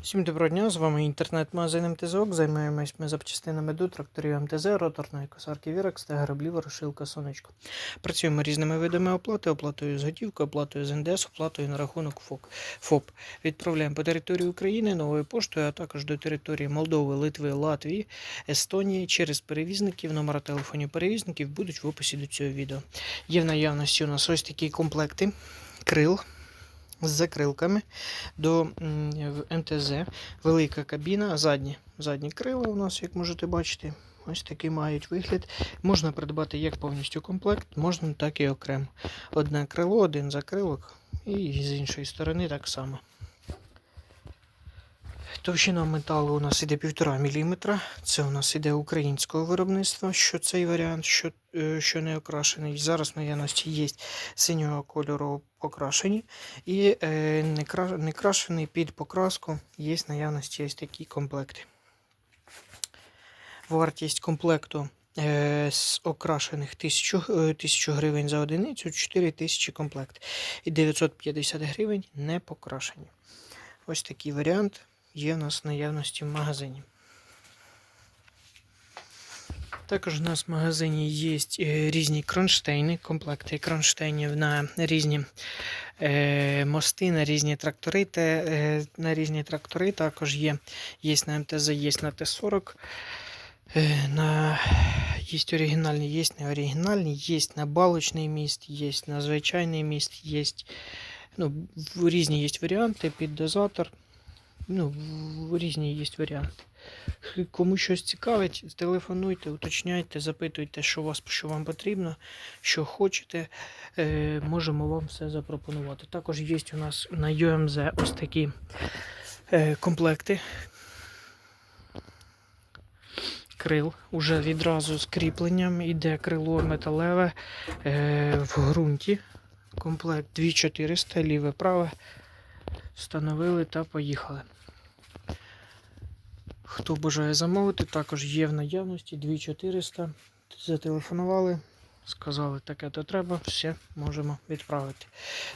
Всім доброго дня, з вами інтернет-магазин МТЗОК. Займаємось ми запчастинами до тракторів МТЗ, роторної косарки Вірекс та граблів Ворошилка Сонечко. Працюємо різними видами оплати, оплатою з готівкою, оплатою з НДС, оплатою на рахунок ФОП. Відправляємо по території України новою поштою, а також до території Молдови, Литви, Латвії, Естонії через перевізників. Номера телефонів перевізників будуть в описі до цього відео. Є в наявності у нас ось такі комплекти крил з закрилками до МТЗ. Велика кабіна, задні, задні крила у нас, як можете бачити. Ось такий мають вигляд. Можна придбати як повністю комплект, можна так і окремо. Одне крило, один закрилок, і з іншої сторони так само. Товщина металу у нас іде 1,5 мм. Це у нас іде українського виробництва, що цей варіант, що, е, що не окрашений. Зараз в наявності є синього кольору покрашені. І е, не, кра... не крашений під покраску є в наявності ось такі комплекти. Вартість комплекту е, з окрашених 1000, е, 1000 гривень за одиницю, 4000 комплект. І 950 гривень не покрашені. Ось такий варіант є в нас наявності в магазині. Також у нас в магазині є е, різні кронштейни, комплекти кронштейнів на різні е, мости, на різні трактори. Е, на різні трактори також є. Є на МТЗ, є на Т-40. Е, на... Є оригінальні, є не оригінальні, є на балочний міст, є на звичайний міст, є ну, різні є варіанти під дозатор. Ну, різні є варіанти. Кому щось цікавить, телефонуйте, уточняйте, запитуйте, що, вас, що вам потрібно, що хочете. Е, можемо вам все запропонувати. Також є у нас на UMZ ось такі е, комплекти крил. Уже відразу з кріпленням іде крило металеве е, в ґрунті. Комплект 2400, ліве праве. Встановили та поїхали. Хто бажає замовити, також є в наявності 2400. Зателефонували, сказали, таке то треба, все можемо відправити.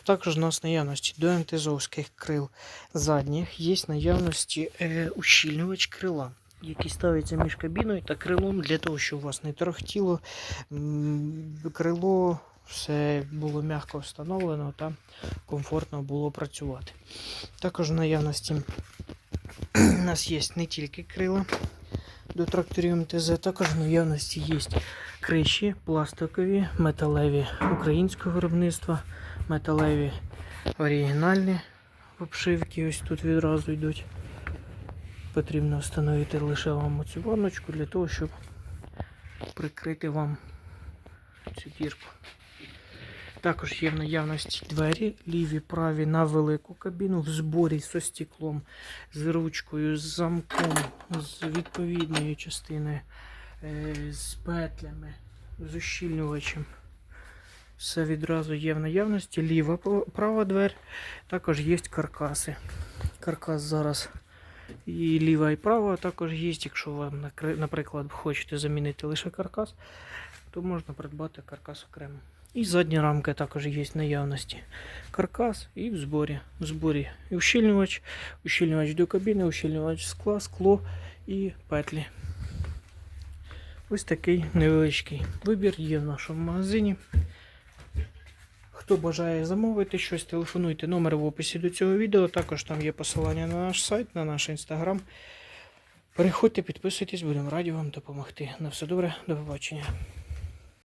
Також у нас наявності до МТЗовських крил задніх є наявності е, ущільнювач крила, який ставиться між кабіною та крилом для того, щоб у вас не торохтіло. Крило все було м'яко встановлено та комфортно було працювати. Також в наявності у нас є не тільки крила до тракторів МТЗ, також в наявності є криші пластикові, металеві українського виробництва, металеві оригінальні обшивки. Ось тут відразу йдуть. Потрібно встановити лише вам оцю ванночку для того, щоб прикрити вам цю дірку. Також є в наявності двері, ліві, праві на велику кабіну в зборі зі стеклом, з ручкою, з замком, з відповідною частиною, е, з петлями, з ущільнювачем. Все відразу є в наявності. Ліва права двер. Також є каркаси. Каркас зараз і ліва, і права також є. Якщо ви, наприклад, хочете замінити лише каркас, то можна придбати каркас окремо. І задні рамки також є в наявності. Каркас і в зборі. В зборі і ущільнювач, ущільнювач до кабіни, ущільнювач скла, скло і петлі. Ось такий невеличкий вибір є в нашому магазині. Хто бажає замовити щось, телефонуйте номер в описі до цього відео. Також там є посилання на наш сайт, на наш інстаграм. Переходьте, підписуйтесь, будемо раді вам допомогти. На все добре, до побачення.